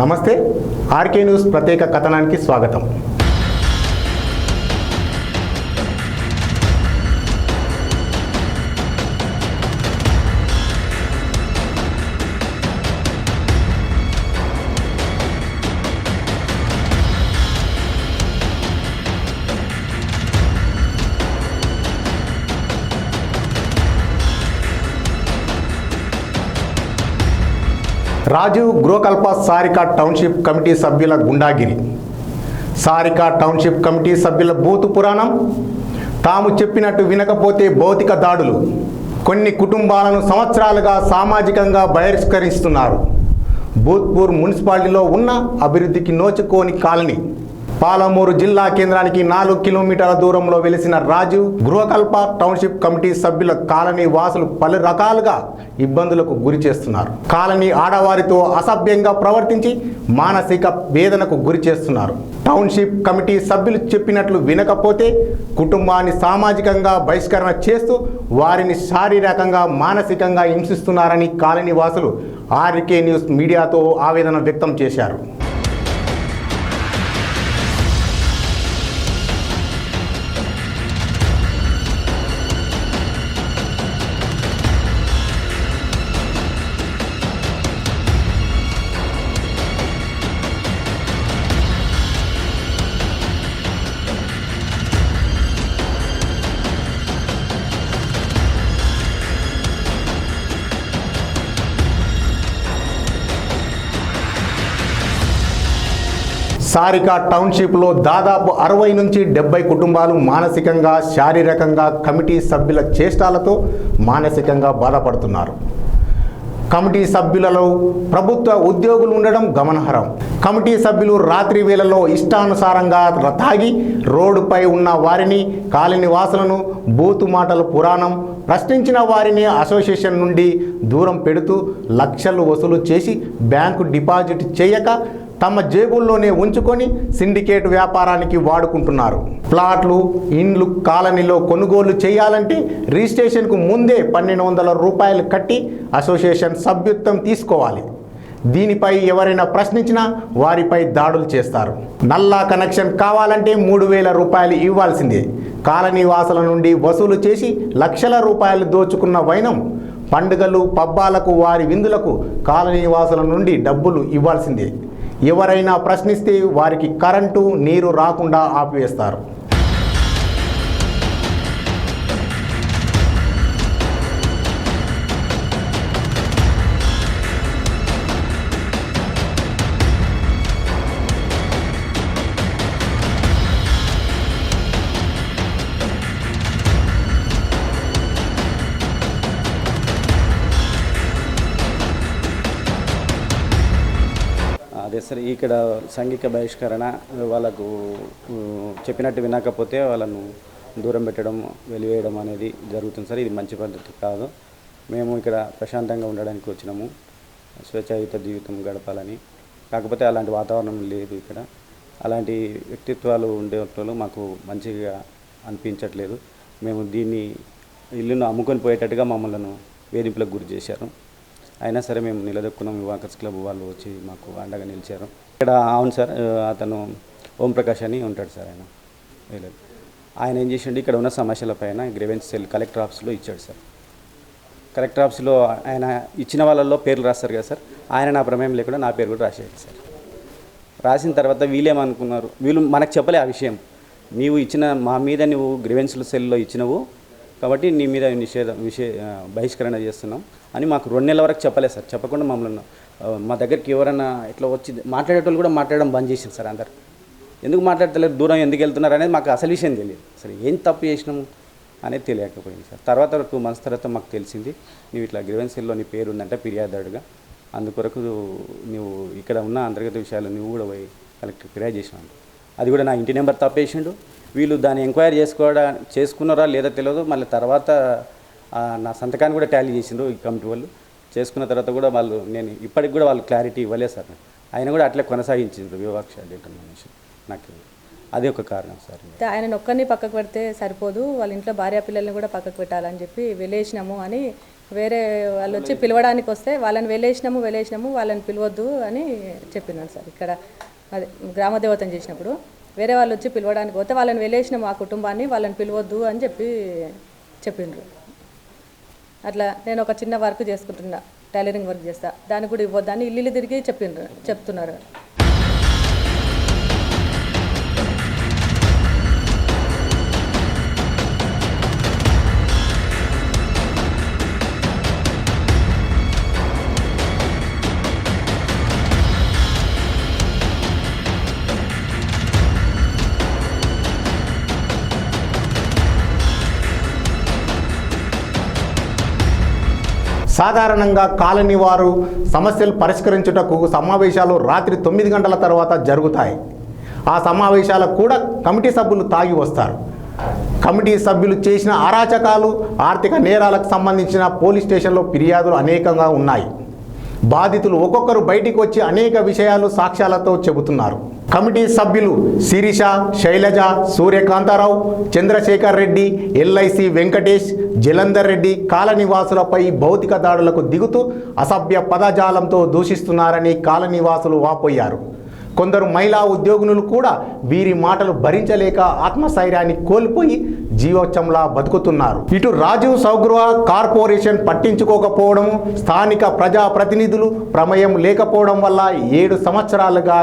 నమస్తే RK news ప్రత్యేక కథనానికి స్వాగతం. రాజీవ్ గృహకల్ప సారికా టౌన్షిప్ కమిటీ సభ్యుల గుండాగిరి. సారికా టౌన్షిప్ కమిటీ సభ్యుల బూతు పురాణం. తాము చెప్పినట్టు వినకపోతే భౌతిక దాడులు. కొన్ని కుటుంబాలను సంవత్సరాలుగా సామాజికంగా బహిష్కరిస్తున్నారు. భూత్పూర్ మున్సిపాలిటీలో ఉన్న అభివృద్ధికి నోచుకోని కాలనీ. పాలమూరు జిల్లా కేంద్రానికి నాలుగు కిలోమీటర్ల దూరంలో వెలిసిన రాజు గృహకల్ప టౌన్షిప్ కమిటీ సభ్యుల కాలనీ వాసులు పలు రకాలుగా ఇబ్బందులకు గురి చేస్తున్నారు. కాలనీ ఆడవారితో అసభ్యంగా ప్రవర్తించి మానసిక వేదనకు గురి చేస్తున్నారు. టౌన్షిప్ కమిటీ సభ్యులు చెప్పినట్లు వినకపోతే కుటుంబాన్ని సామాజికంగా బహిష్కరణ చేస్తూ వారిని శారీరకంగా మానసికంగా హింసిస్తున్నారని కాలనీ వాసులు ఆర్కే న్యూస్ మీడియాతో ఆవేదన వ్యక్తం చేశారు. సారిక టౌన్షిప్లో దాదాపు అరవై నుంచి డెబ్బై కుటుంబాలు మానసికంగా శారీరకంగా కమిటీ సభ్యుల చేష్టాలతో మానసికంగా బాధపడుతున్నారు. కమిటీ సభ్యులలో ప్రభుత్వ ఉద్యోగులు ఉండడం గమనార్హం. కమిటీ సభ్యులు రాత్రి వేళలో ఇష్టానుసారంగా తాగి రోడ్డుపై ఉన్న వారిని కాలనివాసులను బూతు మాటల పురాణం ప్రశ్నించిన వారిని అసోసియేషన్ నుండి దూరం పెడుతూ లక్షలు వసూలు చేసి బ్యాంకు డిపాజిట్ చేయక తమ జేబుల్లోనే ఉంచుకొని సిండికేట్ వ్యాపారానికి వాడుకుంటున్నారు. ప్లాట్లు ఇండ్లు కాలనీలో కొనుగోలు చేయాలంటే రిజిస్ట్రేషన్కు ముందే పన్నెండు వందల రూపాయలు కట్టి అసోసియేషన్ సభ్యత్వం తీసుకోవాలి. దీనిపై ఎవరైనా ప్రశ్నించినా వారిపై దాడులు చేస్తారు. నల్లా కనెక్షన్ కావాలంటే మూడు వేల రూపాయలు ఇవ్వాల్సిందే. కాలనీ వాసుల నుండి వసూలు చేసి లక్షల రూపాయలు దోచుకున్న వైనం పండుగలు పబ్బాలకు వారి విందులకు కాలనీ వాసుల నుండి డబ్బులు ఇవ్వాల్సిందే. ఎవరైనా ప్రశ్నిస్తే వారికి కరెంటు నీరు రాకుండా ఆపివేస్తారు. ఇక్కడ సంఘిక బహిష్కరణ వాళ్ళకు చెప్పినట్టు వినకపోతే వాళ్ళను దూరం పెట్టడం వెలివేయడం అనేది జరుగుతుంది సార్. ఇది మంచి పద్ధతి కాదు. మేము ఇక్కడ ప్రశాంతంగా ఉండడానికి వచ్చినాము. స్వేచ్ఛాయుత జీవితం గడపాలని. కాకపోతే అలాంటి వాతావరణం లేదు ఇక్కడ. అలాంటి వ్యక్తిత్వాలు ఉండేటట్లు మాకు మంచిగా అనిపించట్లేదు. మేము దీన్ని ఇల్లును అమ్ముకొని పోయేటట్టుగా మమ్మల్ని వేధింపులకు గురి చేశారు. అయినా సరే మేము నిలదొక్కున్నాం. యువాకర్స్ క్లబ్ వాళ్ళు వచ్చి మాకు అండగా నిలిచారు. ఇక్కడ అవును సార్ అతను ఓం ప్రకాష్ అని ఉంటాడు సార్ ఆయన. వేయలేదు ఆయన ఏం చేసిండు ఇక్కడ ఉన్న సమస్యల పైన గ్రీవెన్స్ సెల్ కలెక్టర్ ఆఫీస్లో ఇచ్చాడు సార్. కలెక్టర్ ఆఫీస్లో ఆయన ఇచ్చిన వాళ్ళల్లో పేర్లు రాస్తారు కదా సార్ ఆయన నా ప్రమేయం లేకుండా నా పేరు కూడా రాసేది సార్. రాసిన తర్వాత వీళ్ళేమనుకున్నారు వీళ్ళు మనకు చెప్పలే ఆ విషయం. నీవు ఇచ్చిన మా మీద నువ్వు గ్రివెన్స్ల సెల్లో ఇచ్చినవు కాబట్టి నీ మీద నిషేధం నిషే బహిష్కరణ చేస్తున్నాం అని మాకు రెండు నెలల వరకు చెప్పలేదు సార్. చెప్పకుండా మమ్మల్ని మా దగ్గరికి ఎవరైనా ఇట్లా వచ్చి మాట్లాడేటోళ్ళు కూడా మాట్లాడడం బంద్ చేసింది సార్ అందరు. ఎందుకు మాట్లాడతలేదు దూరం ఎందుకు వెళ్తున్నారు అనేది మాకు అసలు విషయం తెలియదు సరే. ఏం తప్పు చేసినాము అనేది తెలియకపోయింది సార్. తర్వాత టూ మంత్స్ తర్వాత మాకు తెలిసింది నువ్వు ఇట్లా గ్రివెన్సీల్లో నీ పేరు ఉందంటే ఫిర్యాదుగా అందుకొరకు నువ్వు ఇక్కడ ఉన్న అంతర్గత విషయాలు నువ్వు కూడా పోయి కలెక్టర్ ఫిర్యాదు చేసినావు అది కూడా నా ఇంటి నెంబర్ తప్పేసిండు. వీళ్ళు దాన్ని ఎంక్వైరీ చేసుకోవడా చేసుకున్నారా లేదా తెలియదు మళ్ళీ తర్వాత నా సంతకాన్ని కూడా టాలీ చేసిండ్రు ఈ కమిటీ వాళ్ళు. చేసుకున్న తర్వాత కూడా వాళ్ళు నేను ఇప్పటికి కూడా వాళ్ళు క్లారిటీ ఇవ్వలేదు సార్. ఆయన కూడా అట్లే కొనసాగించిండ్రు వివక్ష డిటర్మినేషన్. నాకు అది ఒక కారణం సార్. ఆయన ఒక్కరిని పక్కకు పెడితే సరిపోదు. వాళ్ళ ఇంట్లో భార్య పిల్లల్ని కూడా పక్కకు పెట్టాలని చెప్పి వెళ్ళేసినాము అని వేరే వాళ్ళు వచ్చి పిలవడానికి వస్తే వాళ్ళని వెళ్ళేసినాము వెళ్ళేసినాము వాళ్ళని పిలవద్దు అని చెప్పినాను సార్. ఇక్కడ అదే గ్రామదేవతను చేసినప్పుడు. వేరే వాళ్ళు వచ్చి పిలవడానికి పోతే వాళ్ళని వెళ్ళేసిన మా కుటుంబాన్ని వాళ్ళని పిలవద్దు అని చెప్పి చెప్పిండ్రు. అట్లా నేను ఒక చిన్న వర్క్ చేసుకుంటున్నా టైలరింగ్ వర్క్ చేస్తా. దాన్ని కూడా ఇవ్వద్దని ఇల్లు తిరిగి చెప్పిండ్రు చెప్తున్నారు. సాధారణంగా కాలనీ వారు సమస్యలు పరిష్కరించుటకు సమావేశాలు రాత్రి తొమ్మిది గంటల తర్వాత జరుగుతాయి. ఆ సమావేశాలకు కూడా కమిటీ సభ్యులు తాగి వస్తారు. కమిటీ సభ్యులు చేసిన అరాచకాలు ఆర్థిక నేరాలకు సంబంధించిన పోలీస్ స్టేషన్లో ఫిర్యాదులు అనేకంగా ఉన్నాయి. బాధితులు ఒక్కొక్కరు బయటికి వచ్చి అనేక విషయాలు సాక్ష్యాలతో చెబుతున్నారు. కమిటీ సభ్యులు శిరీష శైలజ సూర్యకాంతారావు చంద్రశేఖర్ రెడ్డి ఎల్ఐసి వెంకటేష్ జలంధర్ రెడ్డి కాలనివాసులపై భౌతిక దాడులకు దిగుతూ అసభ్య పదజాలంతో దూషిస్తున్నారని కాలనివాసులు వాపోయారు. కొందరు మహిళా ఉద్యోగులు కూడా వీరి మాటలు భరించలేక ఆత్మస్థైర్యాన్ని కోల్పోయి జీవోత్సంలా బతుకుతున్నారు. ఇటు రాజీవ్ సౌగృహ కార్పొరేషన్ పట్టించుకోకపోవడం స్థానిక ప్రజాప్రతినిధులు ప్రమేయం లేకపోవడం వల్ల ఏడు సంవత్సరాలుగా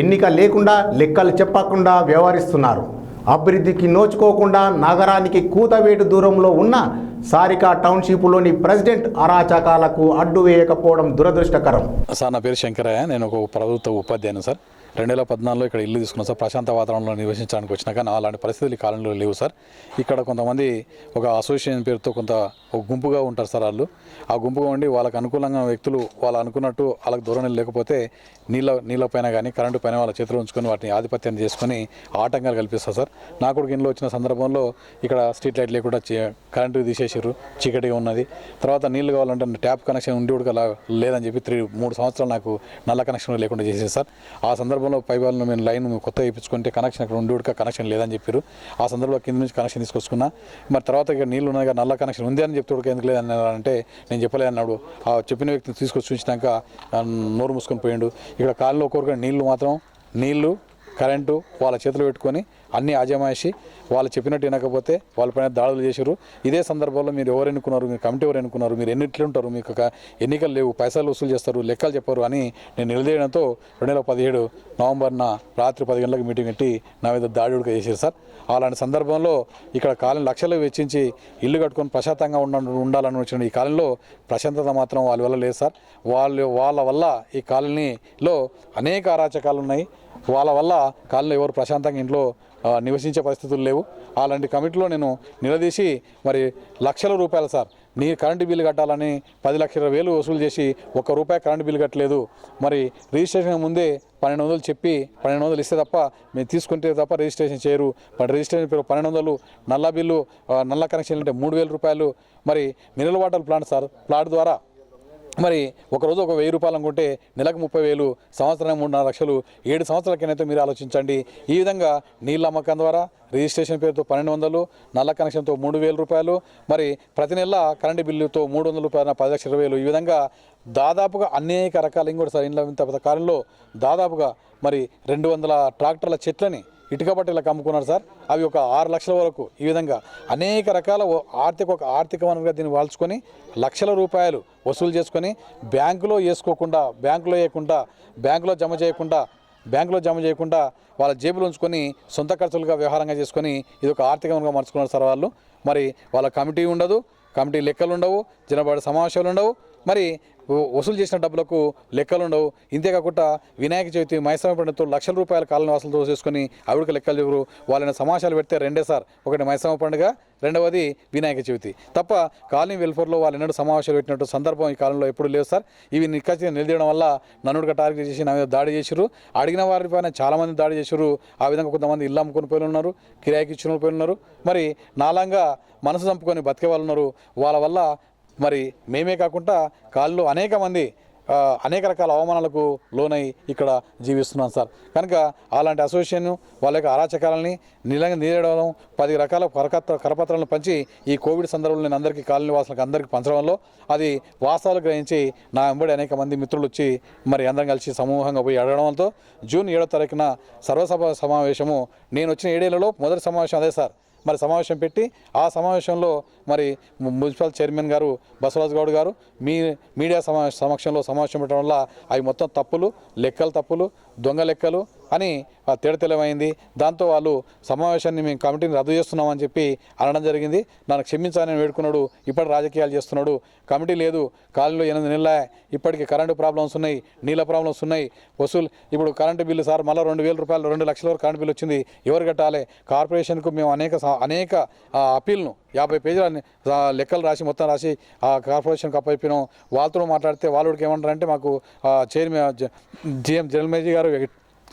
ఎన్నిక లేకుండా లెక్కలు చెప్పకుండా వ్యవహరిస్తున్నారు. అభివృద్ధికి నోచుకోకుండా నగరానికి కూతవేటు దూరంలో ఉన్న సారికా టౌన్షిప్లోని ప్రెసిడెంట్ అరాచకాలకు అడ్డు వేయకపోవడం దురదృష్టకరం. సార్ నా పేరు శంకరయ్య. నేను ఒక ప్రభుత్వ ఉపాధ్యాయును సార్. రెండు వేల పద్నాలుగులో ఇక్కడ ఇల్లు తీసుకున్నాం సార్. ప్రశాంత వాతావరణంలో నివసించడానికి వచ్చినా కానీ అలాంటి పరిస్థితులు ఈ కాలంలో లేవు సార్. ఇక్కడ కొంతమంది ఒక అసోసియేషన్ పేరుతో కొంత ఒక గుంపుగా ఉంటారు సార్ వాళ్ళు. ఆ గుంపుగా ఉండి వాళ్ళకు అనుకూలంగా వ్యక్తులు వాళ్ళు అనుకున్నట్టు వాళ్ళకి దూరం లేకపోతే నీళ్ళ నీళ్ళ పైన కానీ కరెంటు పైన వాళ్ళ చేతిలో ఉంచుకొని వాటిని ఆధిపత్యం చేసుకొని ఆటంకాలు కల్పిస్తారు సార్. నాకు కూడా ఇంట్లో వచ్చిన సందర్భంలో ఇక్కడ స్ట్రీట్ లైట్ లేకుండా చే- కరెంటు తీసేసారు చీకటిగా ఉన్నది. తర్వాత నీళ్ళు కావాలంటే ట్యాప్ కనెక్షన్ ఉండి కూడా లేదని చెప్పి త్రీ మూడు సంవత్సరాలు నాకు నల్ల కనెక్షన్ లేకుండా చేసేది సార్. ఆ సందర్భంలో పై మేము లైన్ కొత్త వేయించుకుంటే కనెక్షన్ అక్కడ ఉండి కూడా కనెక్షన్ లేదని చెప్పారు ఆ సందర్భంలో కింద నుంచి కనెక్షన్ తీసుకొచ్చుకున్నా. మరి తర్వాత ఇక నీళ్ళు ఉన్నాయి నల్ల కనెక్షన్ ఉంది అని చెప్తే ఎందుకు లేదని అంటే నేను చెప్పలేదన్నాడు. ఆ చెప్పిన వ్యక్తిని తీసుకొచ్చి చూసినాక నోరు మూసుకొని పోయిండు. ఇక్కడ కాళ్ళలో ఒక్కొక్కరు నీళ్ళు మాత్రం నీళ్ళు కరెంటు వాళ్ళ చేతులు పెట్టుకొని అన్ని ఆజమాయిషి వాళ్ళు చెప్పినట్టు వినకపోతే వాళ్ళపైన దాడులు చేశారు ఇదే సందర్భంలో మీరు ఎవరు ఎన్నుకున్నారు? మీరు కమిటీ ఎవరు ఎన్నుకున్నారు? మీరు ఎన్నిట్లు ఉంటారు? మీకు ఎన్నికలు లేవు. పైసలు వసూలు చేస్తారు లెక్కలు చెప్పారు అని నేను నిలదీయడంతో రెండు వేల పదిహేడు నవంబర్న రాత్రి పది గంటలకు మీటింగ్ పెట్టి నా మీద దాడి ఉడక చేశారు సార్. అలాంటి సందర్భంలో ఇక్కడ కాలం లక్షలు వెచ్చించి ఇల్లు కట్టుకొని ప్రశాంతంగా ఉండ ఉండాలని వచ్చిన ఈ కాలంలో ప్రశాంతత మాత్రం వాళ్ళ వల్ల లేదు సార్. వాళ్ళు వాళ్ళ వల్ల ఈ కాలనీలో అనేక అరాచకాలు ఉన్నాయి. వాళ్ళ వల్ల కాళ్ళు ఎవరు ప్రశాంతంగా ఇంట్లో నివసించే పరిస్థితులు లేవు. అలాంటి కమిటీలో నేను నిలదీసి మరి లక్షల రూపాయలు సార్ నీ కరెంటు బిల్లు కట్టాలని పది లక్షల వేలు వసూలు చేసి ఒక్క రూపాయి కరెంటు బిల్లు కట్టలేదు. మరి రిజిస్ట్రేషన్ ముందే పన్నెండు వందలు చెప్పి పన్నెండు వందలు ఇస్తే తప్ప మేము తీసుకుంటే తప్ప రిజిస్ట్రేషన్ చేయరు. మరి రిజిస్ట్రేషన్ పేరు పన్నెండు వందలు నల్ల బిల్లు నల్ల కనెక్షన్ అంటే మూడు వేల రూపాయలు. మరి mineral water plant sir plant ద్వారా మరి ఒకరోజు ఒక వెయ్యి రూపాయలు అనుకుంటే నెలకు ముప్పై వేలు సంవత్సరం మూడున్నర లక్షలు ఏడు సంవత్సరాలకైతే మీరు ఆలోచించండి. ఈ విధంగా నీళ్ళ అమ్మకం ద్వారా రిజిస్ట్రేషన్ పేరుతో పన్నెండు వందలు నల్ల కనెక్షన్తో మూడు వేల రూపాయలు మరి ప్రతి నెల కరెంటు బిల్లుతో మూడు వందల రూపాయల పది లక్షల వేలు. ఈ విధంగా దాదాపుగా అనేక రకాల ఇంకోటి సార్ ఇంట్లో ఇంత కాలంలో దాదాపుగా మరి రెండు వందల ట్రాక్టర్ల చెట్లని ఇటుక బట్టలకు అమ్ముకున్నారు సార్. అవి ఒక ఆరు లక్షల వరకు ఈ విధంగా అనేక రకాల ఆర్థిక ఒక ఆర్థిక వనరుగా దీన్ని వాల్చుకొని లక్షల రూపాయలు వసూలు చేసుకొని బ్యాంకులో వేసుకోకుండా బ్యాంకులో వేయకుండా బ్యాంకులో జమ చేయకుండా బ్యాంకులో జమ చేయకుండా వాళ్ళ జేబులో ఉంచుకొని సొంత ఖర్చులుగా వ్యవహారంగా చేసుకొని ఇది ఒక ఆర్థిక వనరుగా మార్చుకున్నారు సార్ వాళ్ళు. మరి వాళ్ళ కమిటీ ఉండదు కమిటీ లెక్కలు ఉండవు జనబడి సమావేశాలు ఉండవు. మరి వసూలు చేసిన డబ్బులకు లెక్కలు ఉండవు. ఇంతేకాకుండా వినాయక చవితి మైసమ్మ పండుగతో లక్షల రూపాయల కాలం వాసులతో చేసుకొని ఆవిడకి లెక్కలు చెబురు. వాళ్ళని సమావేశాలు పెడితే రెండే సార్. ఒకటి మైసమ్మ పండుగ రెండవది వినాయక చవితి. తప్ప కాలనీ వెల్ఫేర్లో వాళ్ళు ఎన్నడూ సమావేశాలు పెట్టినట్టు సందర్భం ఈ కాలంలో ఎప్పుడు లేవు సార్. ఇవి నిక్కచ్చిగా నిలదీయడం వల్ల నన్నుడిగా టార్గెట్ చేసి నా మీద దాడి చేశారు అడిగిన వారి పైన చాలామంది దాడి చేశారు ఆ విధంగా కొంతమంది ఇల్లు అమ్ముకుని పోయి ఉన్నారు కిరాయికి ఇచ్చిన పోయి ఉన్నారు. మరి నాలంగా మనసు చంపుకొని బతికే వాళ్ళు ఉన్నారు. వాళ్ళ వల్ల మరి మేమే కాకుండా కాళ్ళు అనేక మంది అనేక రకాల అవమానాలకు లోనై ఇక్కడ జీవిస్తున్నాం సార్. కనుక అలాంటి అసోసియేషన్ వాళ్ళ యొక్క అరాచకాలని నిలంగా నీరడం పది రకాల కరకత్ర కరపత్రాలను పంచి ఈ కోవిడ్ సందర్భంలో నేను అందరికీ కాలనీ వాసులకు అందరికీ పంచడంలో అది వాస్తవాలు గ్రహించి నా వెంబడి అనేక మంది మిత్రులు వచ్చి మరి అందరం కలిసి సమూహంగా పోయి అడగడంతో జూన్ ఏడో తారీఖున సర్వసభ సమావేశము. నేను వచ్చిన ఏడేళ్ళలో మొదటి సమావేశం అదే సార్. మరి సమావేశం పెట్టి ఆ సమావేశంలో మరి మున్సిపల్ చైర్మన్ గారు బసవరాజు గౌడ్ గారు మీ మీడియా సమా సమక్షంలో సమావేశం పెట్టడం వల్ల అవి మొత్తం తప్పులు లెక్కలు తప్పులు దొంగ లెక్కలు అని తేడతెలమైంది దాంతో వాళ్ళు సమావేశాన్ని మేము కమిటీని రద్దు చేస్తున్నామని చెప్పి అనడం జరిగింది. నన్ను క్షమించాలని వేడుకున్నాడు. ఇప్పటి రాజకీయాలు చేస్తున్నాడు. కమిటీ లేదు. కాలంలో ఎనిమిది నెలల ఇప్పటికి కరెంటు ప్రాబ్లమ్స్ ఉన్నాయి. నీళ్ళ ప్రాబ్లమ్స్ ఉన్నాయి. వసూలు ఇప్పుడు కరెంటు బిల్లు సార్ మళ్ళీ రెండు వేల రూపాయలు రెండు లక్షల వరకు కరెంటు బిల్లు వచ్చింది. ఎవరు కట్టాలి? కార్పొరేషన్కు మేము అనేక అనేక అప్పీల్ను యాభై పేజీల లెక్కలు రాసి మొత్తం రాసి ఆ కార్పొరేషన్కి అప్పయిపోయినాం వాళ్ళతో మాట్లాడితే వాళ్ళకి ఏమంటారంటే మాకు చైర్మన్ జిఎం జనరల్ మేనేజర్ గారు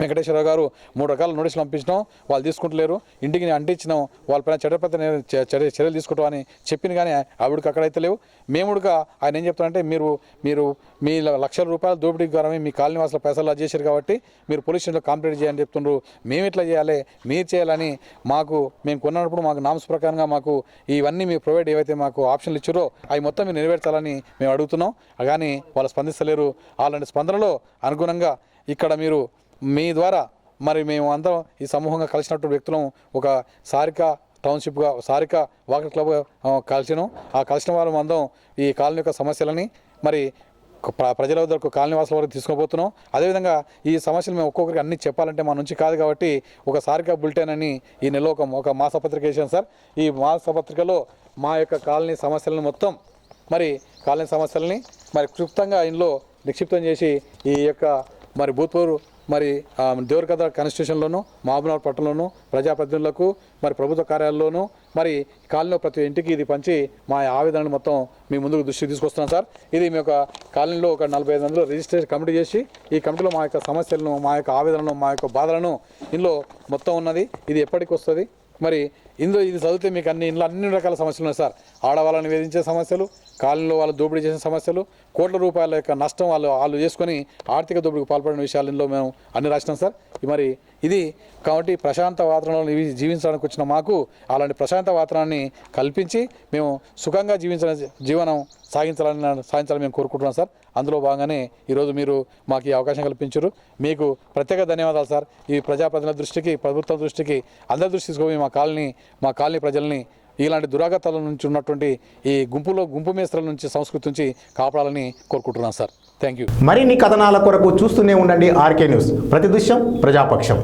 వెంకటేశ్వరరావు గారు మూడు రకాల నోటీసులు పంపించినాం. వాళ్ళు తీసుకుంటలేరు. ఇంటికి నేను అంటించినాం. వాళ్ళపైన చట్టపత్ర చర్య చర్యలు తీసుకుంటాం అని చెప్పింది కానీ ఆవిడకి అక్కడైతే లేవు. మేముడుగా ఆయన ఏం చెప్తారంటే మీరు మీరు మీ లక్షల రూపాయల దోపిడీకి గారమే మీ కాలనీ వాసుల పైసలు చేశారు కాబట్టి మీరు పోలీస్ స్టేషన్లో కంప్లైంట్ చేయాలని చెప్తుండ్రు. మేము ఇట్లా చేయాలి? మీరు చేయాలని మాకు మేము కొన్నప్పుడు మాకు నామ్స్ ప్రకారంగా మాకు ఇవన్నీ మీరు ప్రొవైడ్ ఏవైతే మాకు ఆప్షన్లు ఇచ్చారో అవి మొత్తం మీరు నెరవేర్చాలని మేము అడుగుతున్నాం. కానీ వాళ్ళు స్పందిస్తలేరు. అలాంటి స్పందనలో అనుగుణంగా ఇక్కడ మీరు మీ ద్వారా మరి మేము అందరం ఈ సమూహంగా కలిసినటువంటి వ్యక్తులం ఒక సారిక టౌన్షిప్గా సారిక వాకర్ క్లబ్ కలిసినాం ఆ కలిసిన వారం అందరం ఈ కాలనీ యొక్క సమస్యలని మరి ప్ర- ప్రజల వద్దకు కాలనీ వాసుల వరకు తీసుకోబోతున్నాం అదేవిధంగా ఈ సమస్యలు మేము ఒక్కొక్కరికి అన్ని చెప్పాలంటే మా నుంచి కాదు కాబట్టి ఒక సారిక బులెటిన్ అని ఈ నెల ఒక ఒక మాసపత్రిక వేసాం సార్. ఈ మాసపత్రికలో మా యొక్క కాలనీ సమస్యలను మొత్తం మరి కాలనీ సమస్యలని మరి క్లుప్తంగా ఇందులో నిక్షిప్తం చేసి ఈ యొక్క మరి భూత్పూర్ మరి దేవరకథ కాన్స్టిట్యూషన్లోనూ మహబూబ్నగర్ పట్టణంలోనూ ప్రజాప్రతినిధులకు మరి ప్రభుత్వ కార్యాలయంలోను మరి కాలనీలో ప్రతి ఇంటికి ఇది పంచి మా ఆవేదనను మొత్తం మీ ముందుకు దృష్టికి తీసుకొస్తున్నాం సార్. ఇది మీ యొక్క కాలనీలో ఒక నలభై ఐదు మందిలో రిజిస్ట్రేషన్ కమిటీ చేసి ఈ కమిటీలో మా యొక్క సమస్యలను మా యొక్క ఆవేదనను మా యొక్క బాధలను ఇందులో మొత్తం ఉన్నది. ఇది ఎప్పటికి వస్తుంది? మరి ఇందులో ఇది చదివితే మీకు అన్ని ఇందులో అన్ని రకాల సమస్యలు ఉన్నాయి సార్. ఆడవాళ్ళని వేధించే సమస్యలు కాలనీలో వాళ్ళు దోపిడీ చేసిన సమస్యలు కోట్ల రూపాయల యొక్క నష్టం వాళ్ళు వాళ్ళు చేసుకొని ఆర్థిక దోపిడీకి పాల్పడిన విషయాలు ఇందులో మేము అన్ని రాసినాం సార్. మరి ఇది కాబట్టి ప్రశాంత వాతావరణంలో జీవించడానికి వచ్చిన మాకు అలాంటి ప్రశాంత వాతావరణాన్ని కల్పించి మేము సుఖంగా జీవించిన జీవనం సాగించాలని సాగించాలని మేము కోరుకుంటున్నాం సార్. అందులో భాగంగానే ఈరోజు మీరు మాకు ఈ అవకాశం కల్పించారు. మీకు ప్రత్యేక ధన్యవాదాలు సార్. ఈ ప్రజాప్రతినిధుల దృష్టికి ప్రభుత్వం దృష్టికి అందరి దృష్టి తీసుకొని మా కాలనీ మా కాలనీ ప్రజల్ని ఇలాంటి దురాగతాల నుంచి ఉన్నటువంటి ఈ గుంపులో గుంపు మేస్త్రల నుంచి సంస్కృతి నుంచి కాపాడాలని కోరుకుంటున్నాను సార్. Thank you. మరిన్ని కథనాల కొరకు చూస్తూనే ఉండండి ఆర్కే న్యూస్. ప్రతి దృశ్యం ప్రజాపక్షం.